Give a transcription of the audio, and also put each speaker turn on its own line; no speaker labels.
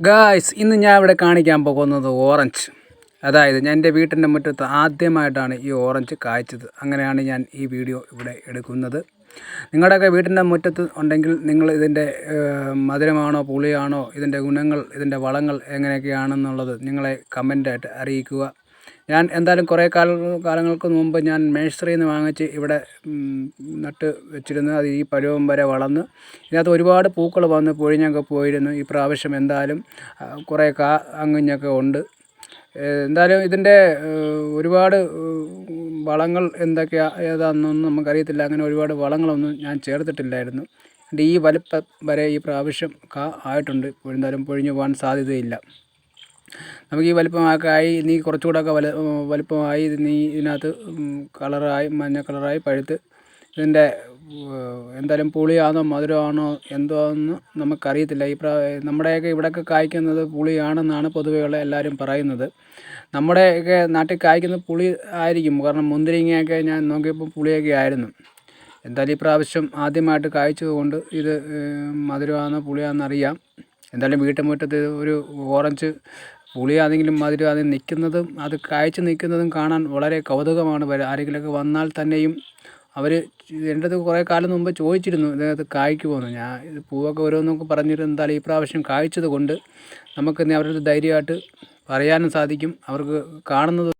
Guys ഇന്ന് ഞാൻ ഇവിടെ കാണിക്കാൻ പോകുന്നത് ഓറഞ്ച് അതായത് ഞാൻ എന്റെ വീട്ടിന്റെ മുറ്റത്ത് ആദ്യമായിട്ടാണ് ഈ ഓറഞ്ച് കായ്ച്ചത്. അങ്ങനെയാണ് ഞാൻ ഈ വീഡിയോ ഇവിടെ എടുക്കുന്നത്. നിങ്ങളുടെയൊക്കെ വീട്ടിന്റെ മുറ്റത്ത് ഉണ്ടെങ്കിൽ നിങ്ങൾ ഇതിന്റെ മധുരമാണോ പുളിയാണോ ഇതിന്റെ ഗുണങ്ങൾ ഇതിന്റെ വളങ്ങൾ എങ്ങനെയൊക്കെയാണെന്നുള്ളത് നിങ്ങളെ കമന്റായിട്ട് അറിയിക്കുക. ഞാൻ എന്തായാലും കുറേ കാല കാലങ്ങൾക്ക് മുമ്പ് ഞാൻ മേഴ്സറിയിൽ നിന്ന് വാങ്ങിച്ച് ഇവിടെ നട്ട് വെച്ചിരുന്നു. അത് ഈ പരുവം വരെ വളർന്ന് ഇതിനകത്ത് ഒരുപാട് പൂക്കൾ വന്ന് പൊഴിഞ്ഞൊക്കെ പോയിരുന്നു. ഈ പ്രാവശ്യം എന്തായാലും കുറേ കാ അങ്ങിഞ്ഞൊക്കെ ഉണ്ട്. എന്തായാലും ഇതിന്റെ ഒരുപാട് വളങ്ങൾ എന്തൊക്കെയാ ഏതാണെന്നൊന്നും നമുക്കറിയത്തില്ല. അങ്ങനെ ഒരുപാട് വളങ്ങളൊന്നും ഞാൻ ചേർത്തിട്ടില്ലായിരുന്നു. ഈ വലിപ്പം വരെ ഈ പ്രാവശ്യം കാ ആയിട്ടുണ്ട്. എന്തായാലും പൊഴിഞ്ഞു പോകാൻ സാധ്യതയില്ല. നമുക്ക് ഈ വലിപ്പമൊക്കെ ആയി നീ കുറച്ചുകൂടെ ഒക്കെ വല വലിപ്പമായി നീ ഇതിനകത്ത് കളറായി മഞ്ഞ കളറായി പഴുത്ത് ഇതിന്റെ എന്തായാലും പുളിയാണോ മധുരമാണോ എന്തോ എന്ന് നമുക്കറിയത്തില്ല. ഈ പ്രാ നമ്മുടെയൊക്കെ ഇവിടെയൊക്കെ കായ്ക്കുന്നത് പുളിയാണെന്നാണ് പൊതുവെയുള്ള എല്ലാവരും പറയുന്നത്. നമ്മുടെയൊക്കെ നാട്ടിൽ കായ്ക്കുന്നത് പുളി ആയിരിക്കും. കാരണം മുന്തിരിങ്ങയൊക്കെ ഞാൻ നോക്കിയപ്പോൾ പുളിയൊക്കെ ആയിരുന്നു. എന്തായാലും ഈ പ്രാവശ്യം ആദ്യമായിട്ട് കായ്ച്ചത് കൊണ്ട് ഇത് മധുരമാണെന്നോ മധുരമാണോ പുളിയാണെന്ന് അറിയാം. എന്തായാലും വീട്ടുമുറ്റത്ത് ഒരു ഓറഞ്ച് പുളിയാണെങ്കിലും അത് നിൽക്കുന്നതും അത് കായ്ച്ചു നിൽക്കുന്നതും കാണാൻ വളരെ കൗതുകമാണ്. വര- ആരെങ്കിലുമൊക്കെ വന്നാൽ തന്നെയും അവർ എന്റെ കുറേ കാലം മുമ്പ് ചോദിച്ചിരുന്നു ഇതിനകത്ത് കായ്ക്കുമോയെന്ന് ഞാൻ ഇത് പൂവൊക്കെ ഓരോന്നൊക്കെ പറഞ്ഞിരുന്നാൽ ഈ പ്രാവശ്യം കായ്ച്ചത് കൊണ്ട് നമുക്ക് അവരുടെ ധൈര്യമായിട്ട് പറയാനും സാധിക്കും. അവർക്ക് കാണുന്നത്